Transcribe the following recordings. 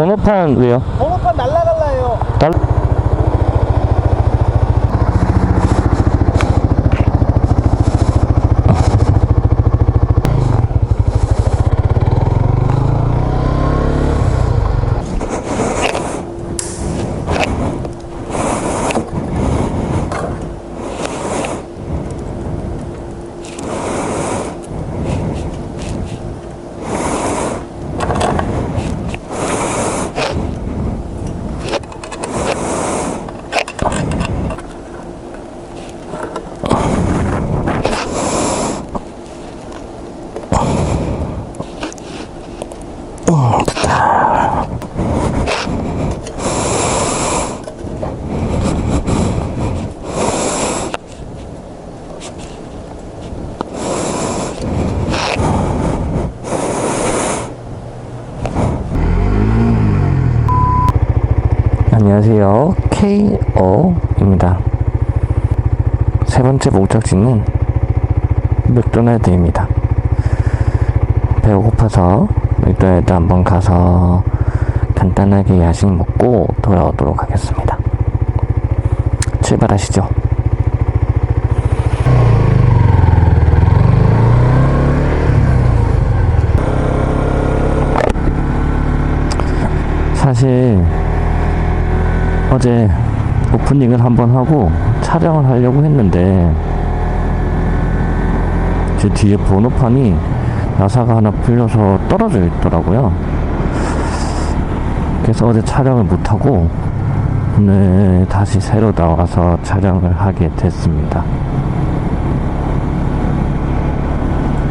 번호판 왜요? 번호판 날라갈라요. 달... 안녕하세요. KO입니다. 세 번째 목적지는 맥도날드입니다. 배고파서 맥도날드 한번 가서 간단하게 야식 먹고 돌아오도록 하겠습니다. 출발하시죠. 사실 어제 오프닝을 한번 하고 촬영을 하려고 했는데 제 뒤에 번호판이 나사가 하나 풀려서 떨어져 있더라고요. 그래서 어제 촬영을 못하고 오늘 다시 새로 나와서 촬영을 하게 됐습니다.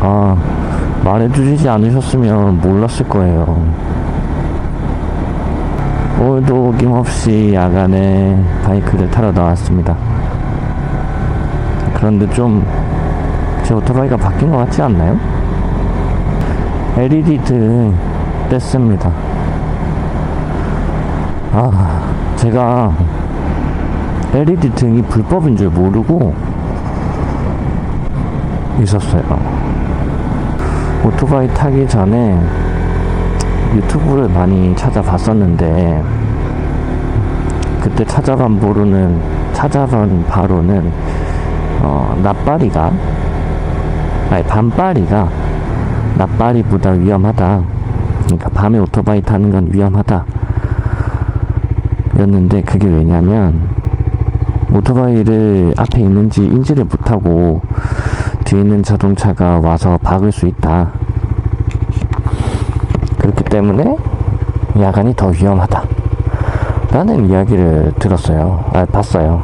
아, 말해주시지 않으셨으면 몰랐을 거예요. 오늘도 어김없이 야간에 바이크를 타러 나왔습니다. 그런데 좀 제 오토바이가 바뀐 것 같지 않나요? LED 등 뗐습니다. 아, 제가 LED 등이 불법인 줄 모르고 있었어요. 오토바이 타기 전에 유튜브를 많이 찾아봤었는데 그때 찾아본 바로는 찾아본 바로는 어, 낯바리가 아니 반바리가 낯바리보다 위험하다. 그러니까 밤에 오토바이 타는 건 위험하다. 였는데 그게 왜냐면 오토바이를 앞에 있는지 인지를 못하고 뒤에 있는 자동차가 와서 박을 수 있다. 그렇기 때문에 야간이 더 위험하다. 라는 이야기를 들었어요. 아, 봤어요.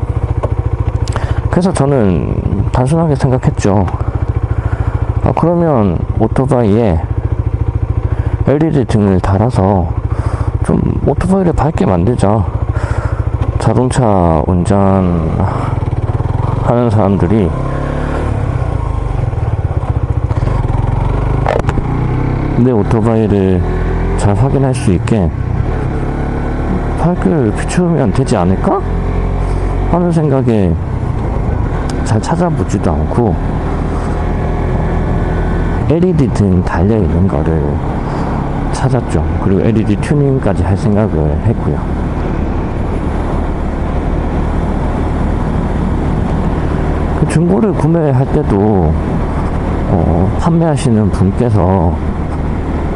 그래서 저는 단순하게 생각했죠. 아, 그러면 오토바이에 LED 등을 달아서 좀 오토바이를 밝게 만들자. 자동차 운전하는 사람들이 내 오토바이를 잘 확인할 수 있게 밝게 비추면 되지 않을까? 하는 생각에 잘 찾아보지도 않고 LED 등 달려 있는 거를 찾았죠. 그리고 LED 튜닝까지 할 생각을 했고요. 그 중고를 구매할 때도 어, 판매하시는 분께서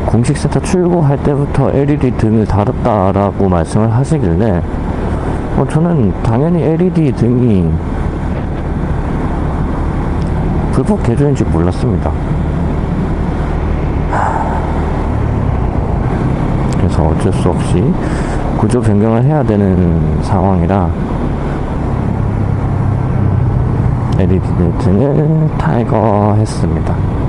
공식 센터 출고할 때부터 LED 등을 달았다라고 말씀을 하시길래 어, 저는 당연히 LED 등이 불법 개조인지 몰랐습니다. 그래서 어쩔 수 없이 구조 변경을 해야 되는 상황이라 LED 등을 탈거했습니다.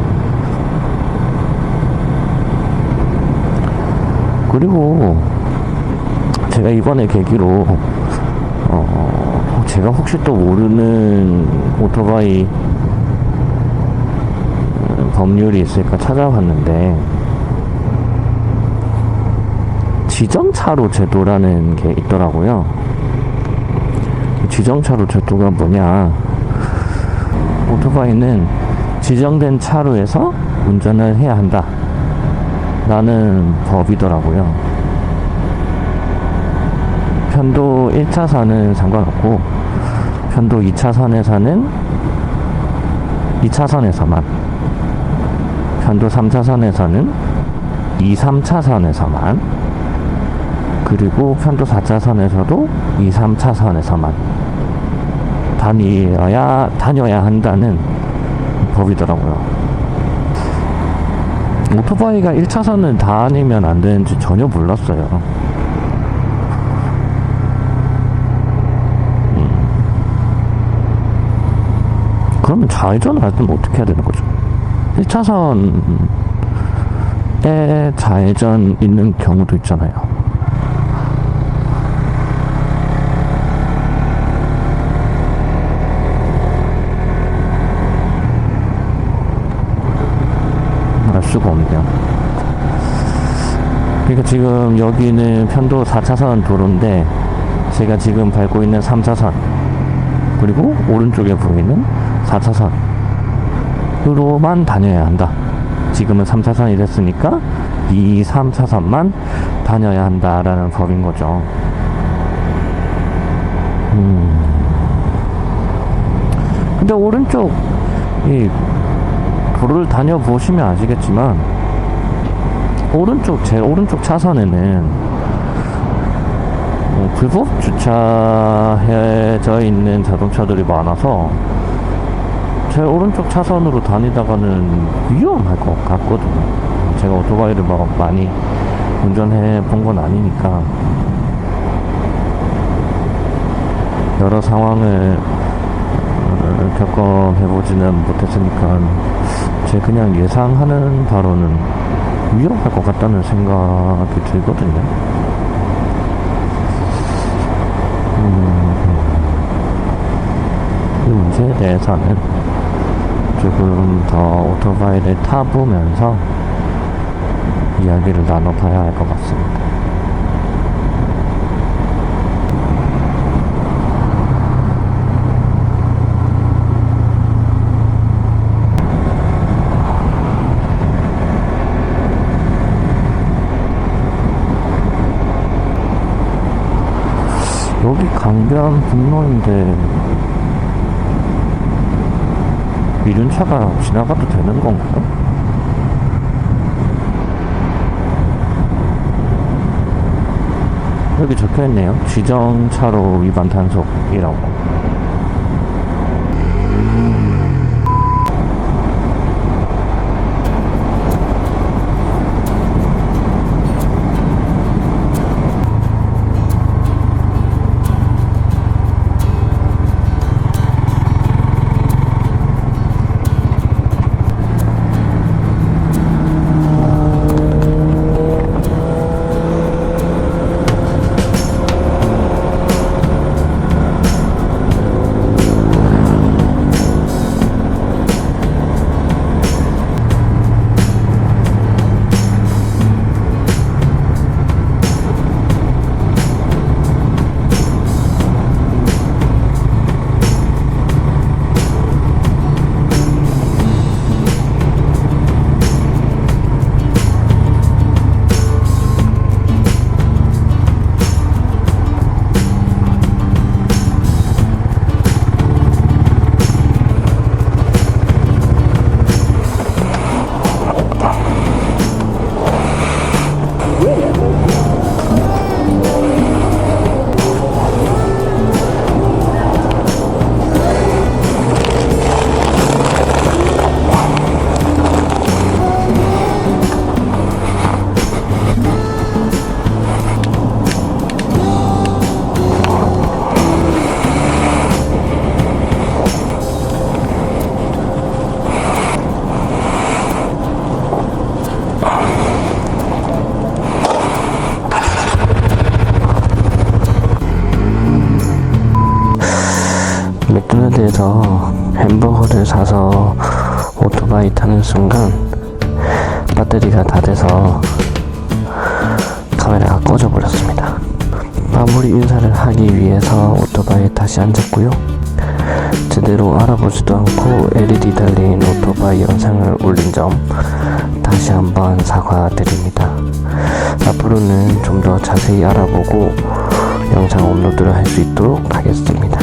그리고 제가 이번에 계기로 어 제가 혹시 또 모르는 오토바이 음, 법률이 있을까 찾아봤는데 지정차로 제도라는 게 있더라고요. 지정차로 제도가 뭐냐? 오토바이는 지정된 차로에서 운전을 해야 한다. 라는 법이더라고요. 편도 1차선은 상관없고 편도 2차선에서는 2차선에서만 편도 3차선에서는 2, 3차선에서만 그리고 편도 4차선에서도 2, 3차선에서만 다녀야 다녀야 한다는 법이더라고요. 오토바이가 1차선을 다니면 안 되는지 전혀 몰랐어요. 음. 그러면 좌회전을 할 때는 어떻게 해야 되는 거죠? 1차선에 좌회전 있는 경우도 있잖아요. 알 수가 없네요. 그러니까 지금 여기는 편도 4차선 도로인데 제가 지금 밟고 있는 3차선 그리고 오른쪽에 보이는 4차선으로만 다녀야 한다. 지금은 3차선이 됐으니까 이 3차선만 다녀야 한다라는 법인 거죠. 음. 근데 오른쪽 이 도로를 다녀보시면 아시겠지만 오른쪽 제 오른쪽 차선에는 뭐 불법 주차해져 있는 자동차들이 많아서 제 오른쪽 차선으로 다니다가는 위험할 것 같거든요. 제가 오토바이를 막 많이 운전해 본 건 아니니까 여러 상황을 어, 겪어해보지는 못했으니까 제 그냥 예상하는 바로는 위험할 것 같다는 생각이 들거든요. 음, 이 문제에 대해서는 조금 더 오토바이를 타보면서 이야기를 나눠봐야 할 것 같습니다. 여기 강변북로인데 이륜차가 지나가도 되는 건가요? 여기 적혀있네요. 지정차로 위반 단속이라고. 순간 배터리가 다 돼서 카메라가 꺼져 버렸습니다. 마무리 인사를 하기 위해서 오토바이에 다시 앉았고요. 제대로 알아보지도 않고 LED 달린 오토바이 영상을 올린 점 다시 한번 사과드립니다. 앞으로는 좀 더 자세히 알아보고 영상 업로드를 할 수 있도록 하겠습니다.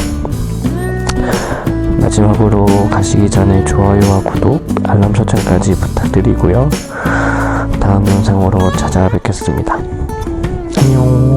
마지막으로 가시기 전에 좋아요와 구독, 알람 설정까지 부탁드리고요. 다음 영상으로 찾아뵙겠습니다. 안녕.